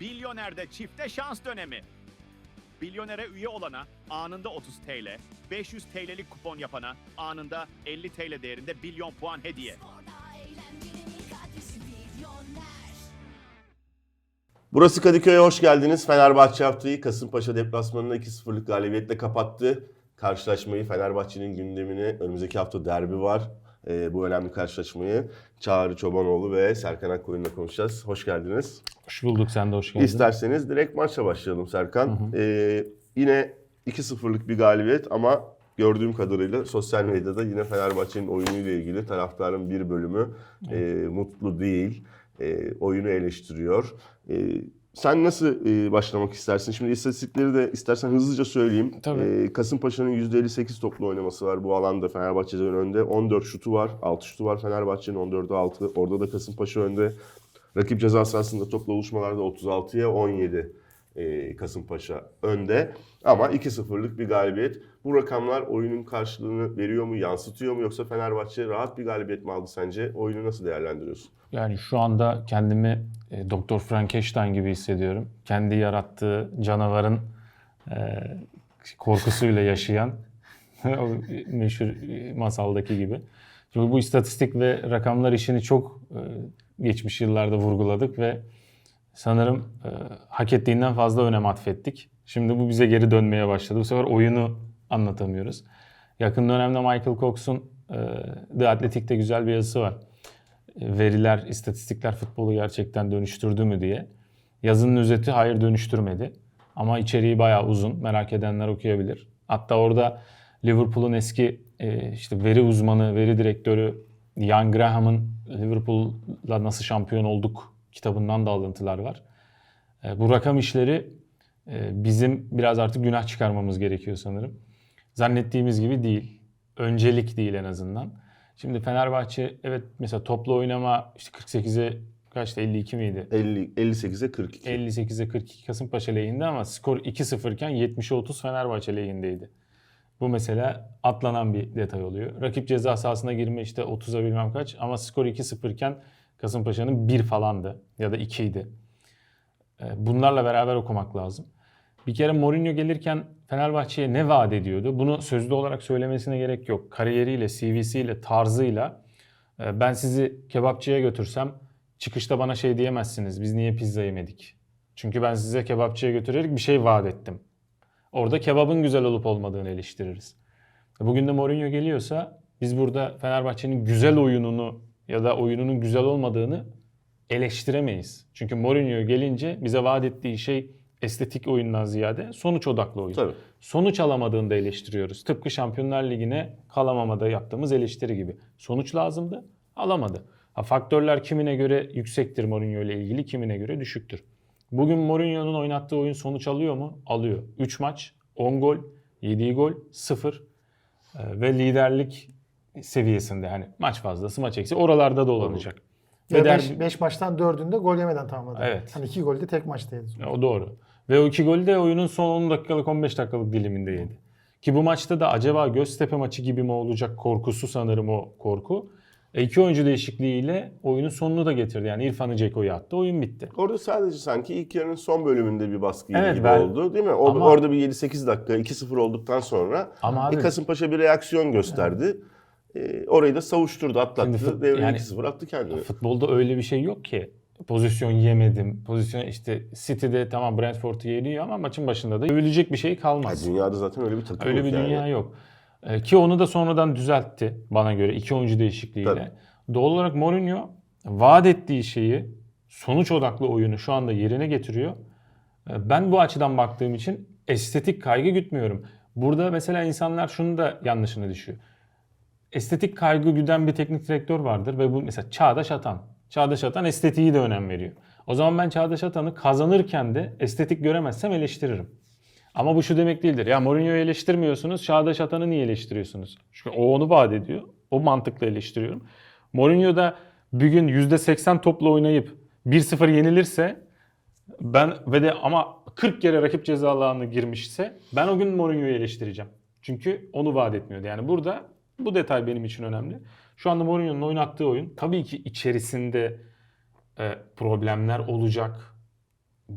Bilyoner'de çifte şans dönemi. Bilyonere üye olana anında 30 TL, 500 TL'lik kupon yapana anında 50 TL değerinde bilyon puan hediye. Burası Kadıköy'e hoş geldiniz. Fenerbahçe haftayı Kasımpaşa deplasmanında 2-0'lık galibiyetle kapattı. Karşılaşmayı Fenerbahçe'nin gündemini önümüzdeki hafta derbi var. Ee, bu önemli karşılaşmayı Çağrı Çobanoğlu ve Serkan Akkoyun'la konuşacağız. Hoş geldiniz. Hoş bulduk sen de hoş geldin. İsterseniz direkt maçla başlayalım Serkan. Ee, yine 2-0'lık bir galibiyet ama gördüğüm kadarıyla sosyal medyada yine Fenerbahçe'nin oyunuyla ilgili taraftarın bir bölümü e, mutlu değil. E, oyunu eleştiriyor. E, sen nasıl e, başlamak istersin? Şimdi istatistikleri de istersen hızlıca söyleyeyim. Tabii. E, Kasımpaşa'nın %58 toplu oynaması var bu alanda Fenerbahçe'den önde. 14 şutu var. 6 şutu var Fenerbahçe'nin 14'e 6. Orada da Kasımpaşa önde. Rakip ceza sahasında topla buluşmalarda 36'ya 17 e, Kasımpaşa önde. Ama 2-0'lık bir galibiyet. Bu rakamlar oyunun karşılığını veriyor mu, yansıtıyor mu yoksa Fenerbahçe rahat bir galibiyet mi aldı sence? Oyunu nasıl değerlendiriyorsun? Yani şu anda kendimi e, Doktor Frankenstein gibi hissediyorum. Kendi yarattığı canavarın e, korkusuyla yaşayan o meşhur e, masaldaki gibi. Çünkü bu istatistik ve rakamlar işini çok e, geçmiş yıllarda vurguladık ve sanırım e, hak ettiğinden fazla önem atfettik. Şimdi bu bize geri dönmeye başladı. Bu sefer oyunu anlatamıyoruz. Yakın dönemde Michael Cox'un e, The Athletic'te güzel bir yazısı var. E, Veriler, istatistikler futbolu gerçekten dönüştürdü mü diye. Yazının özeti hayır dönüştürmedi. Ama içeriği bayağı uzun. Merak edenler okuyabilir. Hatta orada Liverpool'un eski e, işte veri uzmanı, veri direktörü Ian Graham'ın Liverpool'la nasıl şampiyon olduk kitabından da alıntılar var. E, Bu rakam işleri e, bizim biraz artık günah çıkarmamız gerekiyor sanırım. Zannettiğimiz gibi değil. Öncelik değil en azından. Şimdi Fenerbahçe evet mesela toplu oynama işte 48'e kaçtı 52 miydi? 50, 58'e 42. 58'e 42 Kasımpaşa lehinde ama skor 2-0 iken 70'e 30 Fenerbahçe lehindeydi. Bu mesela atlanan bir detay oluyor. Rakip ceza sahasına girme işte 30'a bilmem kaç ama skor 2-0 iken Kasımpaşa'nın 1 falandı ya da 2 idi. Ee, Bunlarla beraber okumak lazım. Bir kere Mourinho gelirken Fenerbahçe'ye ne vaat ediyordu? Bunu sözlü olarak söylemesine gerek yok. Kariyeriyle, CV'siyle, tarzıyla e, ben sizi kebapçıya götürsem çıkışta bana şey diyemezsiniz. Biz niye pizza yemedik? Çünkü ben size kebapçıya götürerek bir şey vaat ettim. Orada kebabın güzel olup olmadığını eleştiririz. Bugün de Mourinho geliyorsa biz burada Fenerbahçe'nin güzel oyununu ya da oyununun güzel olmadığını eleştiremeyiz. Çünkü Mourinho gelince bize vaat ettiği şey estetik oyundan ziyade sonuç odaklı oyun. Tabii. Sonuç alamadığında eleştiriyoruz. Tıpkı Şampiyonlar Ligi'ne kalamamada yaptığımız eleştiri gibi. Sonuç lazımdı, alamadı. Ha, faktörler kimine göre yüksektir Mourinho ile ilgili, kimine göre düşüktür. Bugün Mourinho'nun oynattığı oyun sonuç alıyor mu? Alıyor. 3 maç, 10 gol, 7 gol, 0 Ee, ve liderlik seviyesinde yani maç fazlası maç eksi oralarda dolanacak. Ve 5 derbi- maçtan 4'ünde gol yemeden tamamladı. Evet. Hani 2 golü de tek maçta yedi. O doğru. Ve o iki golü de oyunun son 10 dakikalık 15 dakikalık diliminde yedi. Ki bu maçta da acaba Göztepe maçı gibi mi olacak korkusu sanırım o korku. E iki oyuncu değişikliğiyle oyunun sonunu da getirdi. Yani İrfan'ı Ceko'yu attı. Oyun bitti. Orada sadece sanki ilk yarının son bölümünde bir baskı Evet, gibi ben- oldu değil mi? O, Ama- Orada bir 7-8 dakika 2-0 olduktan sonra Ama abi bir Kasımpaşa bir reaksiyon gösterdi. Ee, orayı da savuşturdu, atlattı. Fut- Devre yani- 2-0 attı kendini. futbolda öyle bir şey yok ki. Pozisyon yemedim. Pozisyon işte City'de tamam Brentford'u yeniyor ama maçın başında da övülecek bir şey kalmaz. dünyada zaten öyle bir takım Öyle yok bir yani. dünya yok. Ee, ki onu da sonradan düzeltti bana göre iki oyuncu değişikliğiyle. Tabii. Doğal olarak Mourinho vaat ettiği şeyi sonuç odaklı oyunu şu anda yerine getiriyor. Ee, Ben bu açıdan baktığım için estetik kaygı gütmüyorum. Burada mesela insanlar şunu da yanlışına düşüyor. Estetik kaygı güden bir teknik direktör vardır ve bu mesela Çağdaş Atan. Çağdaş Atan estetiği de önem veriyor. O zaman ben Çağdaş Atan'ı kazanırken de estetik göremezsem eleştiririm. Ama bu şu demek değildir. Ya Mourinho'yu eleştirmiyorsunuz, Çağdaş Atan'ı niye eleştiriyorsunuz? Çünkü o onu vaat ediyor. O mantıkla eleştiriyorum. Mourinho da bir gün %80 topla oynayıp 1-0 yenilirse ben ve de ama 40 kere rakip ceza alanına girmişse ben o gün Mourinho'yu eleştireceğim. Çünkü onu vaat etmiyordu. Yani burada bu detay benim için önemli. Şu anda Mourinho'nun oynattığı oyun tabii ki içerisinde e, problemler olacak.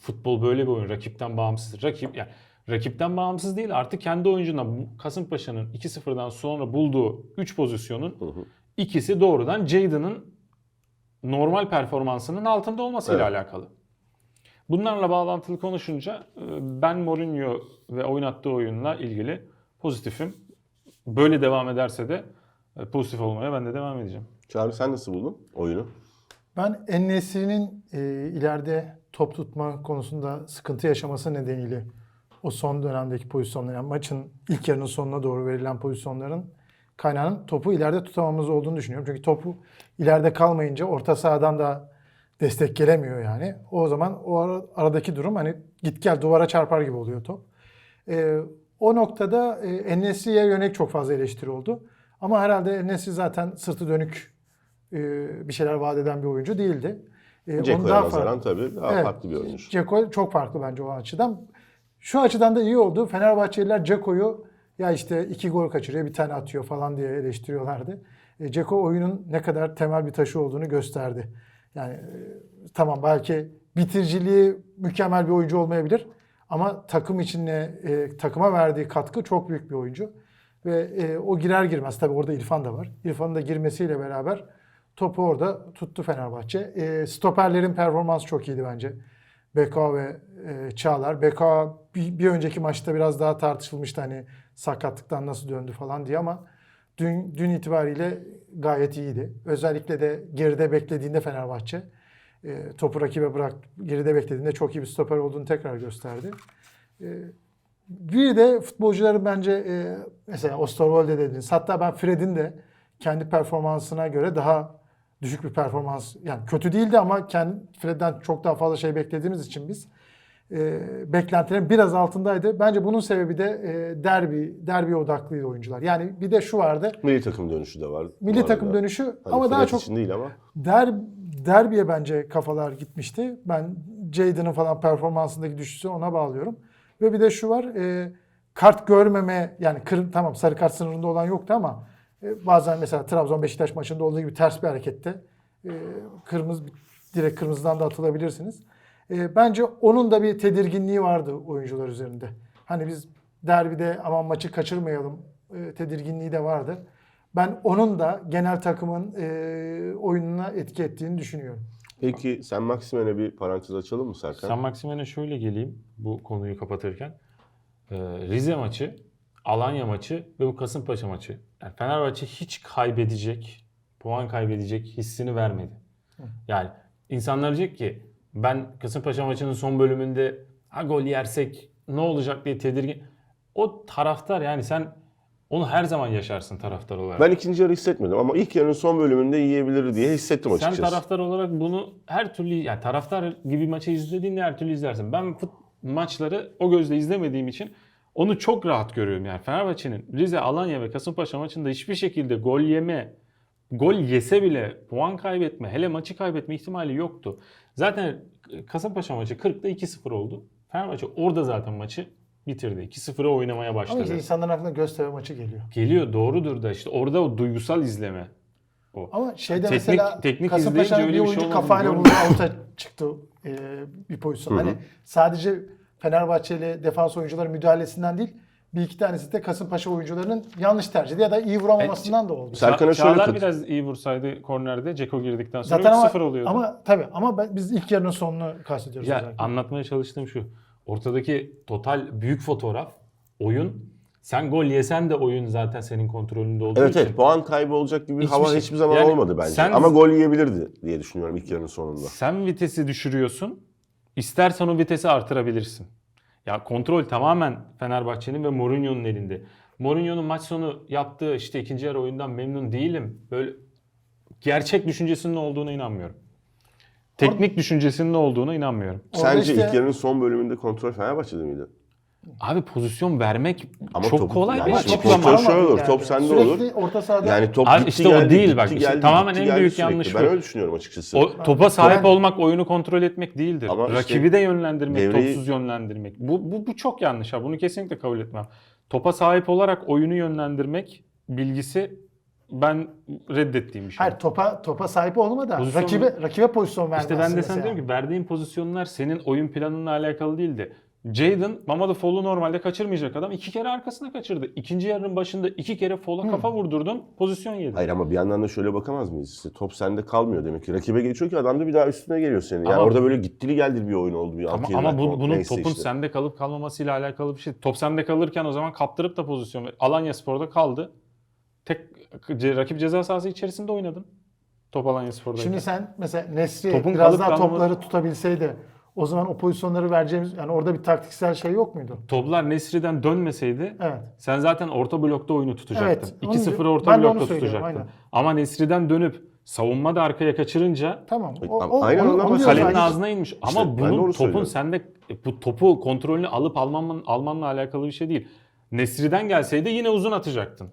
Futbol böyle bir oyun. Rakipten bağımsız. Rakip yani rakipten bağımsız değil. Artık kendi oyuncuna Kasımpaşa'nın 2-0'dan sonra bulduğu 3 pozisyonun ikisi doğrudan Jadon'ın normal performansının altında olmasıyla Evet. alakalı. Bunlarla bağlantılı konuşunca e, ben Mourinho ve oynattığı oyunla ilgili pozitifim. Böyle devam ederse de e, pozitif olmaya ben de devam edeceğim. Çağrı sen nasıl buldun oyunu? Ben Enes'inin e, ileride top tutma konusunda sıkıntı yaşaması nedeniyle o son dönemdeki pozisyonlar, yani maçın ilk yarının sonuna doğru verilen pozisyonların kaynağının topu ileride tutamamız olduğunu düşünüyorum. Çünkü topu ileride kalmayınca orta sahadan da destek gelemiyor yani. O zaman o ara- aradaki durum hani git gel duvara çarpar gibi oluyor top. Ee, o noktada e, Enes'iye yönelik çok fazla eleştiri oldu. Ama herhalde Enes'i zaten sırtı dönük e, bir şeyler vaat eden bir oyuncu değildi. E, Ceko'ya nazaran tabii daha Evet. farklı bir oyuncu. Ceko çok farklı bence o açıdan. Şu açıdan da iyi oldu. Fenerbahçeliler Ceko'yu ya işte iki gol kaçırıyor bir tane atıyor falan diye eleştiriyorlardı. E, Ceko oyunun ne kadar temel bir taşı olduğunu gösterdi. Yani e, tamam belki bitiriciliği mükemmel bir oyuncu olmayabilir. Ama takım içinde e, takıma verdiği katkı çok büyük bir oyuncu. Ve e, o girer girmez tabii orada İrfan da var. İrfan'ın da girmesiyle beraber topu orada tuttu Fenerbahçe. Stoperlerin performansı çok iyiydi bence. Beka ve e, Çağlar. Beka bir, bir önceki maçta biraz daha tartışılmıştı hani sakatlıktan nasıl döndü falan diye ama dün, dün itibariyle gayet iyiydi. Özellikle de geride beklediğinde Fenerbahçe e, topu rakibe bırak geride beklediğinde çok iyi bir stoper olduğunu tekrar gösterdi. E, bir de futbolcuların bence e, mesela Osterwolde dediniz. Hatta ben Fred'in de kendi performansına göre daha düşük bir performans yani kötü değildi ama kendi Fred'den çok daha fazla şey beklediğimiz için biz e, beklentilerin biraz altındaydı. Bence bunun sebebi de e, derbi derbi odaklıydı oyuncular. Yani bir de şu vardı. Milli takım dönüşü de var. Milli takım dönüşü Hani ama daha Fred çok için değil ama. der, derbiye bence kafalar gitmişti. Ben Jadon'ın falan performansındaki düşüşü ona bağlıyorum. Ve bir de şu var. e, kart görmeme yani kır, tamam sarı kart sınırında olan yoktu ama bazen mesela Trabzon Beşiktaş maçında olduğu gibi ters bir harekette e, kırmızı direkt kırmızıdan da atılabilirsiniz. E, bence onun da bir tedirginliği vardı oyuncular üzerinde. Hani biz derbide aman maçı kaçırmayalım e, tedirginliği de vardı. Ben onun da genel takımın e, oyununa etki ettiğini düşünüyorum. Peki sen Maksimen'e bir parantez açalım mı Serkan? San Maximen'e şöyle geleyim bu konuyu kapatırken. Rize maçı, Alanya maçı ve bu Kasımpaşa maçı. Yani Fenerbahçe hiç kaybedecek, puan kaybedecek hissini vermedi. Yani insanlar diyecek ki ben Kasımpaşa maçının son bölümünde ha gol yersek ne olacak diye tedirgin. O taraftar yani sen onu her zaman yaşarsın taraftar olarak. Ben ikinci yarı hissetmedim ama ilk yarının son bölümünde yiyebilir diye hissettim Sen açıkçası. taraftar olarak bunu her türlü yani taraftar gibi maçı izlediğinde her türlü izlersin. Ben fut, maçları o gözle izlemediğim için onu çok rahat görüyorum yani. Fenerbahçe'nin Rize, Alanya ve Kasımpaşa maçında hiçbir şekilde gol yeme, gol yese bile puan kaybetme, hele maçı kaybetme ihtimali yoktu. Zaten Kasımpaşa maçı 40'da 2-0 oldu. Fenerbahçe orada zaten maçı bitirdi. 2-0'a oynamaya Ama başladı. işte insanların aklına Göztepe maçı geliyor. Geliyor doğrudur da işte orada o duygusal izleme. O. Ama şeyde Teknik- mesela teknik Kasımpaşa'nın bir öyle bir oyuncu şey kafayla vurdu avuta çıktı e, bir pozisyon. Hani sadece Fenerbahçeli defans oyuncuların müdahalesinden değil bir iki tanesi de Kasımpaşa oyuncularının yanlış tercihi ya da iyi vuramamasından da oldu. Serkan'a şöyle Çağlar kat- biraz iyi vursaydı kornerde Ceko girdikten sonra Zaten ama, 3-0 oluyordu. ama tabii ama ben- biz ilk yarının sonunu kastediyoruz. ya özellikle. anlatmaya çalıştığım şu. Ortadaki total büyük fotoğraf oyun. Sen gol yesen de oyun zaten senin kontrolünde olduğu Evet için. evet puan kaybı olacak gibi bir Hiçbir hava şey- hiçbir zaman Yani olmadı bence. sen- Ama gol yiyebilirdi diye düşünüyorum ilk yarının sonunda. Sen vitesi düşürüyorsun. İstersen o vitesi artırabilirsin. Ya kontrol tamamen Fenerbahçe'nin ve Mourinho'nun elinde. Mourinho'nun maç sonu yaptığı işte ikinci yarı oyundan memnun değilim. Böyle gerçek düşüncesinin olduğuna inanmıyorum. Teknik düşüncesinin olduğuna inanmıyorum. Sence işte- ilk yarının son bölümünde kontrol Fenerbahçe'de miydi? Abi pozisyon vermek Ama çok topu- kolay yani bir işte açıklama. alamadı şöyle olur, yani. top sende Sürekli olur. orta sahada Yani top Abi gitti işte o geldi, değil gitti bak, işte geldi, tamamen gitti en geldi büyük sürekli. yanlış Ben bu. öyle düşünüyorum açıkçası. O topa sahip olmak, oyunu kontrol etmek değildir. Ama işte Rakibi de yönlendirmek, devreyi- topsuz yönlendirmek. Bu, bu, bu çok yanlış ha. Bunu kesinlikle kabul etmem. Topa sahip olarak oyunu yönlendirmek bilgisi ben reddettiğim bir şey. Hayır topa topa sahip olma da Pozisyon- rakibe rakibe pozisyon vermezsin İşte ben de sana mesela. diyorum ki verdiğin pozisyonlar senin oyun planınla alakalı değildi. Jaden Mamada Fall'u normalde kaçırmayacak adam iki kere arkasına kaçırdı. İkinci yarının başında iki kere Fall'a kafa vurdurdun pozisyon yedi. Hayır ama bir yandan da şöyle bakamaz mıyız? İşte top sende kalmıyor demek ki. Rakibe geçiyor ki adam da bir daha üstüne geliyor senin. Yani Ama- orada böyle gittili geldili bir oyun oldu. Bir Ama, 6-7 ama bu, bunun Neyse topun işte. sende kalıp kalmamasıyla alakalı bir şey. Top sende kalırken o zaman kaptırıp da pozisyon ver. Alanya Spor'da kaldı. Tek ce- rakip ceza sahası içerisinde oynadın. Top Alanya Spor'dayken. Şimdi sen mesela Nesri Topun biraz kalıp daha kalmaması- topları tutabilseydi o zaman o pozisyonları vereceğimiz yani orada bir taktiksel şey yok muydu? Toplar Nesri'den dönmeseydi Evet. sen zaten orta blokta oyunu tutacaktın. Evet, onu 2-0 diyor- orta ben blokta tutacaktın. aynen. Ama Nesri'den dönüp savunma da arkaya kaçırınca Tamam. Aynen O, o, ondan onu- onu kalenin zaten. ağzına inmiş. Ama onu bunun topun söylüyorum. sende bu topu kontrolünü alıp alman, almanla alakalı bir şey değil. Nesri'den gelseydi yine uzun atacaktın.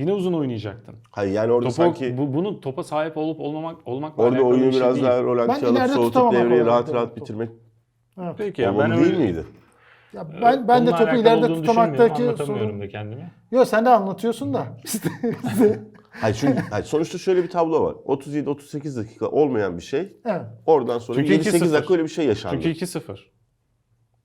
Yine uzun oynayacaktın. Hayır yani orada Topu, sanki bu, bunun topa sahip olup olmamak olmakla orada alakalı oyunu bir şey biraz değil. daha Ben rolantiye alıp ileride soğutup tutamamak devreyi olarak rahat rahat bitirmek Evet. Peki ya ben olmalı öyle değil miydi? Ya ben ben de topu alakalı ileride olduğunu tutamaktaki düşünmüyorum, anlatamıyorum sorun. da kendimi. Yok sen de anlatıyorsun da. Hayır çünkü hayır, sonuçta şöyle bir tablo var. 37-38 dakika olmayan bir şey. evet. Oradan sonra Çünkü 7-8 2-0. dakika öyle bir şey yaşandı. Çünkü 2-0.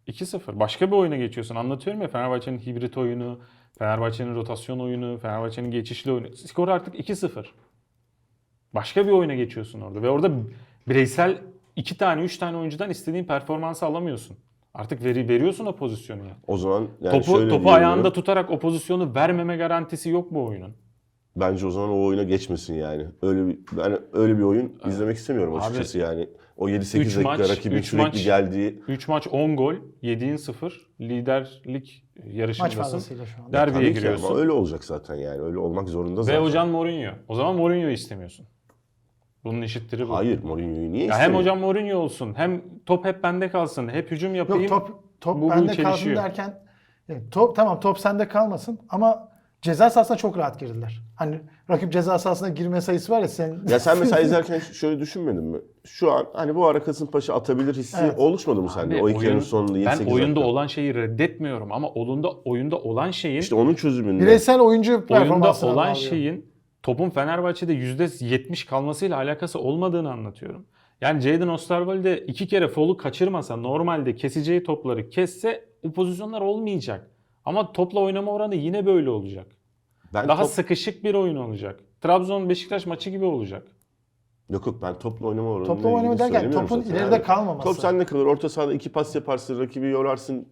2-0. Başka bir oyuna geçiyorsun. Anlatıyorum ya Fenerbahçe'nin hibrit oyunu, Fenerbahçe'nin rotasyon oyunu, Fenerbahçe'nin geçişli oyunu. Skor artık 2-0. Başka bir oyuna geçiyorsun orada. Ve orada bireysel iki tane, üç tane oyuncudan istediğin performansı alamıyorsun. Artık veri veriyorsun o pozisyonu ya. O zaman yani topu şöyle topu ayağında tutarak o pozisyonu vermeme garantisi yok bu oyunun. Bence o zaman o oyuna geçmesin yani. Öyle bir ben öyle bir oyun izlemek istemiyorum açıkçası yani. O 7-8 Üç dakika maç, rakibin üç sürekli maç. geldiği 3 maç 10 gol, 7'in 0. Liderlik Maç yarışındasın. fazlasıyla şu anda. Derbiye giriyorsun. ama öyle olacak zaten yani. Öyle olmak zorunda Ve zaten. hocam Mourinho. O zaman Mourinho'yu istemiyorsun. Bunun eşittiri bu. Hayır Mourinho'yu niye Ya hem hocam Mourinho olsun, hem top hep bende kalsın, hep hücum yapayım. Yok top top Bu- bu bende kalsın çelişiyor. derken yani top tamam top sende kalmasın ama ceza sahasına çok rahat girdiler. Hani rakip ceza sahasına girme sayısı var ya sen Ya sen mesela izlerken şöyle düşünmedin mi? Şu an hani bu ara Kasımpaşa atabilir hissi Evet. oluşmadı mı sende? O iki oyun- yarının sonunda 7-8 ben oyunda dakika. olan şeyi reddetmiyorum ama oyunda oyunda olan şeyin İşte onun çözümünde. bireysel oyuncu oyunda performansına olan bağlıyor. şeyin topun Fenerbahçe'de %70 kalmasıyla alakası olmadığını anlatıyorum. Yani Jadon Osterwolde iki kere folu kaçırmasa normalde keseceği topları kesse o pozisyonlar olmayacak. Ama topla oynama oranı yine böyle olacak. ben Daha top... sıkışık bir oyun olacak. Trabzon Beşiktaş maçı gibi olacak. Yok yok ben topla oynama oranıyla Topla oynama derken topun zaten. ileride kalmaması. Top sende kalır. Orta sahada iki pas yaparsın. Rakibi yorarsın.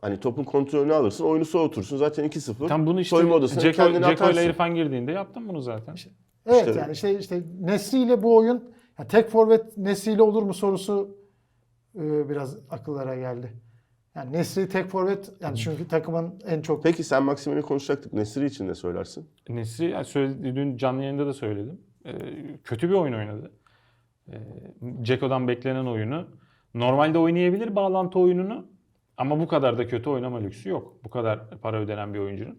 Hani topun kontrolünü alırsın. Oyunu soğutursun. Zaten 2-0. Tam bunu işte Soyunma odasına Ceko, kendini Ceko ile. İrfan girdiğinde yaptım bunu zaten. Evet İşte- yani işte işte Nesri ile bu oyun ya tek forvet Nesri ile olur mu sorusu e, biraz akıllara geldi. Yani Nesri tek forvet yani çünkü takımın en çok Peki sen Maksimen'i konuşacaktık. Nesri için ne söylersin? Nesri yani söyledi, dün canlı yayında da söyledim. Ee, kötü bir oyun oynadı. Ee, Ceko'dan beklenen oyunu. Normalde oynayabilir bağlantı oyununu ama bu kadar da kötü oynama lüksü yok. Bu kadar para ödenen bir oyuncunun.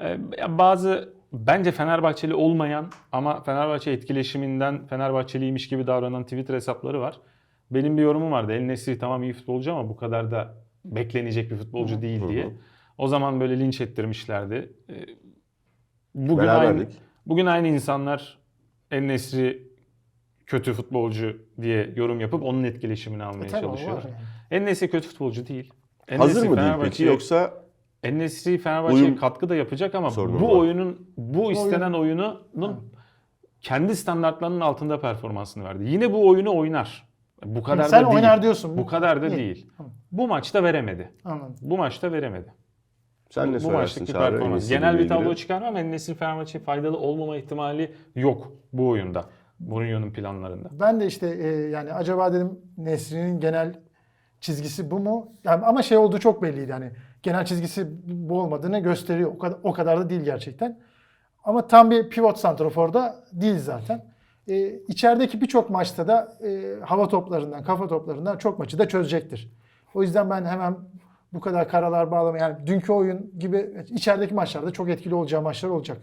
Ee, bazı bence Fenerbahçeli olmayan ama Fenerbahçe etkileşiminden Fenerbahçeliymiş gibi davranan Twitter hesapları var. Benim bir yorumum vardı. El Nesri tamam iyi futbolcu ama bu kadar da beklenecek bir futbolcu değil diye. O zaman böyle linç ettirmişlerdi. Ee, Bugün aynı, bugün aynı insanlar El Nesri kötü futbolcu diye yorum yapıp onun etkileşimini almaya E, çalışıyorlar. yani. El Nesri kötü futbolcu değil. El Hazır mı değil Fenerbahçe- peki yoksa El Nesri Fenerbahçe'ye Uyum katkı da yapacak ama sorunu bu var. oyunun bu istenen oyunun kendi standartlarının altında performansını verdi. Yine bu oyunu oynar. Bu kadar sen da değil. oynar diyorsun. Bu kadar da İyi. değil. Bu maçta veremedi. Anladım. Bu maçta veremedi. sen ne bu söylersin maçtaki Çağrı? performans. Genel bir tablo çıkarmam. En Nesri Fenerbahçe'ye faydalı olmama ihtimali yok bu oyunda. Mourinho'nun planlarında. Ben de işte e, yani acaba dedim Nesri'nin genel çizgisi bu mu? Yani ama şey olduğu çok belliydi hani genel çizgisi bu olmadığını gösteriyor. O kadar o kadar da değil gerçekten. Ama tam bir pivot santraforda değil zaten. E, içerideki birçok maçta da e, hava toplarından, kafa toplarından çok maçı da çözecektir. O yüzden ben hemen bu kadar karalar bağlama yani dünkü oyun gibi içerideki maçlarda çok etkili olacağı maçlar olacak.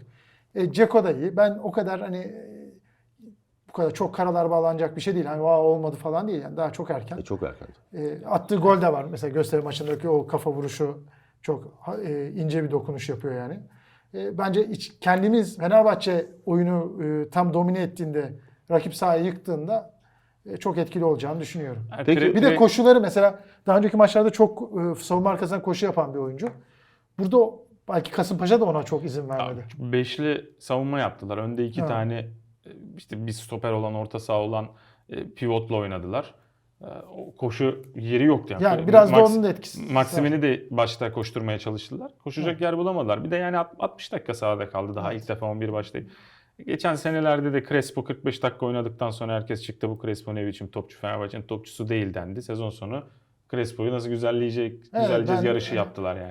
E, Ceko da iyi. Ben o kadar hani e, bu kadar çok karalar bağlanacak bir şey değil. Hani "Vaa, olmadı falan değil yani daha çok erken. E, çok erken. E, attığı gol de var. Mesela gösteri maçındaki o kafa vuruşu çok e, ince bir dokunuş yapıyor yani. e, bence iç- kendimiz Fenerbahçe oyunu e, tam domine ettiğinde, rakip sahayı yıktığında çok etkili olacağını düşünüyorum. Peki, Bir de koşuları mesela daha önceki maçlarda çok e, savunma arkasından koşu yapan bir oyuncu. Burada belki Kasımpaşa da ona çok izin vermedi. Beşli savunma yaptılar. Önde iki Ha. tane e, işte bir stoper olan, orta saha olan e, pivotla oynadılar. E, O koşu yeri yoktu. Yani, Yani biraz da Max- onun da etkisi. Maksimini de başta koşturmaya çalıştılar. Koşacak yer bulamadılar. Bir de yani alt- 60 dakika sahada kaldı daha ilk defa 11 başlayıp. Geçen senelerde de Crespo 45 dakika oynadıktan sonra herkes çıktı bu Crespo ne biçim topçu Fenerbahçe'nin topçusu değil dendi. Sezon sonu Crespo'yu nasıl güzelleyecek, Evet, güzeleceğiz ben- yarışı yaptılar yani.